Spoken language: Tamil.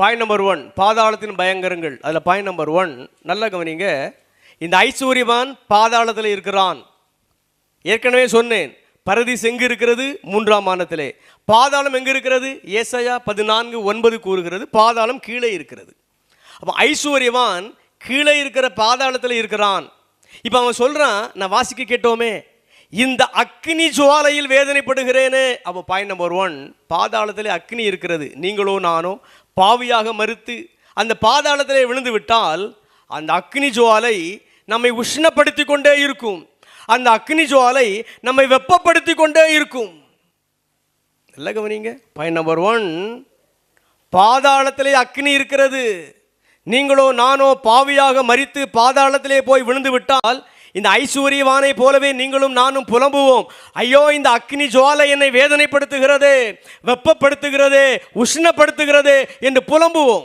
பாயிண்ட் நம்பர் ஒன் பாதாளத்தின் பயங்கரங்கள். அதில் பாயிண்ட் நம்பர் ஒன் நல்ல கவனிங்க. இந்த ஐஸ்வர்யவான் பாதாளத்தில் இருக்கிறான். ஏற்கனவே சொன்னேன் பரதீஸ் எங்கு இருக்கிறது? மூன்றாம் மானத்திலே பாதாளம் எங்கு இருக்கிறது? ஏசையா பதினான்கு ஒன்பது கூறுகிறது. பாதாளம் கீழே இருக்கிறது. அப்போ ஐஸ்வர்யவான் கீழே இருக்கிற பாதாளத்தில் இருக்கிறான். இப்போ அவன் சொல்கிறான் நான் வாசிக்க கேட்டோமே இந்த அக்னி ஜுவாலையில் வேதனைப்படுகிறேனே. அப்போ பாயிண்ட் நம்பர் ஒன் பாதாளத்திலே அக்னி இருக்கிறது. நீங்களோ நானோ பாவியாக மறுத்து அந்த பாதாளத்திலே விழுந்து விட்டால் அந்த அக்னி ஜுவாலை நம்மை உஷ்ணப்படுத்தி கொண்டே இருக்கும். அந்த அக்னி ஜுவாலை நம்மை வெப்பப்படுத்தி கொண்டே இருக்கும். இல்லை கவனிங்க. பாயிண்ட் நம்பர் ஒன் பாதாளத்திலே அக்னி இருக்கிறது. நீங்களோ நானோ பாவியாக மறித்து பாதாளத்திலே போய் விழுந்து விட்டால் இந்த ஐஸ்வர்யவானை போலவே நீங்களும் நானும் புலம்புவோம். ஐயோ இந்த அக்னி ஜுவாலை என்னை வேதனைப்படுத்துகிறது வெப்பப்படுத்துகிறது உஷ்ணப்படுத்துகிறது என்று புலம்புவோம்.